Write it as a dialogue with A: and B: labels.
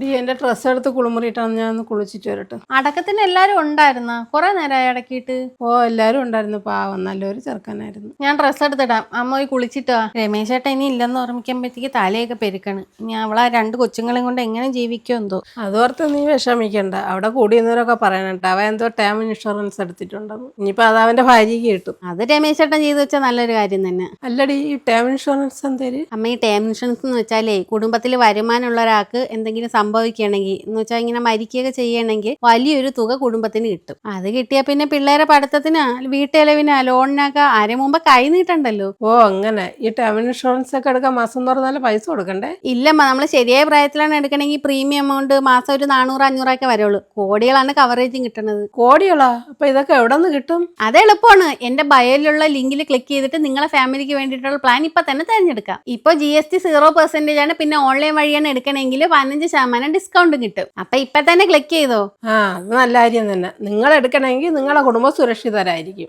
A: D എന്റെ dress എടുത്ത് കുളിമുറിയിട്ടാണ് ഞാൻ ഒന്ന് കുളിച്ചിട്ട് വരട്ടെ.
B: അടക്കത്തിന് എല്ലാരും ഉണ്ടായിരുന്ന? കുറെ നേരമായി അടക്കിയിട്ട്?
A: ഓ എല്ലാരും ഉണ്ടായിരുന്നു. പാവം നല്ലൊരു ചെറുക്കനായിരുന്നു.
B: ഞാൻ ഡ്രസ്സ് എടുത്തിടാം. അമ്മ പോയി കുളിച്ചിട്ടാ രമേശ് ചേട്ടൻ ഇനി ഇല്ലെന്ന് ഓർമ്മിക്കുമ്പോഴത്തേക്ക് തലയൊക്കെ പെരുക്കാണ്. ഇനി അവളെ രണ്ട് കൊച്ചുങ്ങളെയും കൊണ്ട് എങ്ങനെ ജീവിക്കോ എന്തോ.
A: അതോർത്ത് നീ വിഷമിക്കണ്ട. അവിടെ കൂടിയുന്നവരൊക്കെ പറയണട്ടോ അവ എന്തോ ടേം ഇൻഷുറൻസ് എടുത്തിട്ടുണ്ടെന്ന്. ഇനിയിപ്പോ അത് അവന്റെ ഭാര്യയ്ക്ക് കിട്ടും.
B: അത് രമേശ് ചേട്ടൻ ചെയ്തു വെച്ചാൽ നല്ലൊരു കാര്യം തന്നെ.
A: അല്ലടി ഈ ടേം ഇൻഷുറൻസ് എന്തേര്?
B: അമ്മ ഈ ടേം ഇൻഷുറൻസ് എന്ന് വെച്ചാലേ കുടുംബത്തിൽ വരുമാനമുള്ള ഒരാൾക്ക് എന്തെങ്കിലും സംഭവിക്കുകയാണെങ്കിൽ എന്ന് വെച്ചാൽ ഇങ്ങനെ മരിക്കുകയൊക്കെ ചെയ്യണമെങ്കിൽ വലിയൊരു തുക കുടുംബത്തിന് കിട്ടും. അത് കിട്ടിയാൽ പിന്നെ പിള്ളേരെ പഠിത്തത്തിനാ വീട്ടിലവിനാ ലോണിനൊക്കെ ആരെ മുമ്പ് കൈ നീട്ടണ്ടല്ലോ?
A: ഓ അങ്ങനെ. ഈ ടേം ഇൻഷുറൻസ് ഒക്കെ എടുക്കാൻ മാസം തുറന്നാലും പൈസ കൊടുക്കണ്ടേ?
B: ഇല്ലമ്മ നമ്മൾ ശരിയായ പ്രായത്തിലാണ് എടുക്കണമെങ്കിൽ പ്രീമിയം എമൗണ്ട് മാസം ഒരു നാനൂറ് അഞ്ഞൂറൊക്കെ വരുള്ളൂ. കോടികളാണ് കവറേജും കിട്ടുന്നത്
A: കോടികളാ? അപ്പൊ ഇതൊക്കെ എവിടെ നിന്ന് കിട്ടും?
B: അത് എളുപ്പമാണ്. എന്റെ ബയോയിലുള്ള ലിങ്കിൽ ക്ലിക്ക് ചെയ്തിട്ട് നിങ്ങളെ ഫാമിലിക്ക് വേണ്ടിയിട്ടുള്ള പ്ലാൻ ഇപ്പൊ തന്നെ തിരഞ്ഞെടുക്കാം. ഇപ്പൊ G S T zero percentage ആണ് പിന്നെ ഓൺലൈൻ വഴിയാണ് എടുക്കണമെങ്കിൽ പതിനഞ്ച് ശതമാനം ഡിസ്കൗണ്ടും കിട്ടും. അപ്പൊ ഇപ്പൊ തന്നെ ക്ലിക്ക് ചെയ്തോ?
A: ആ അത് നല്ല കാര്യം തന്നെ. നിങ്ങൾ എടുക്കണമെങ്കിൽ നിങ്ങളുടെ കുടുംബം സുരക്ഷിതരായിരിക്കും.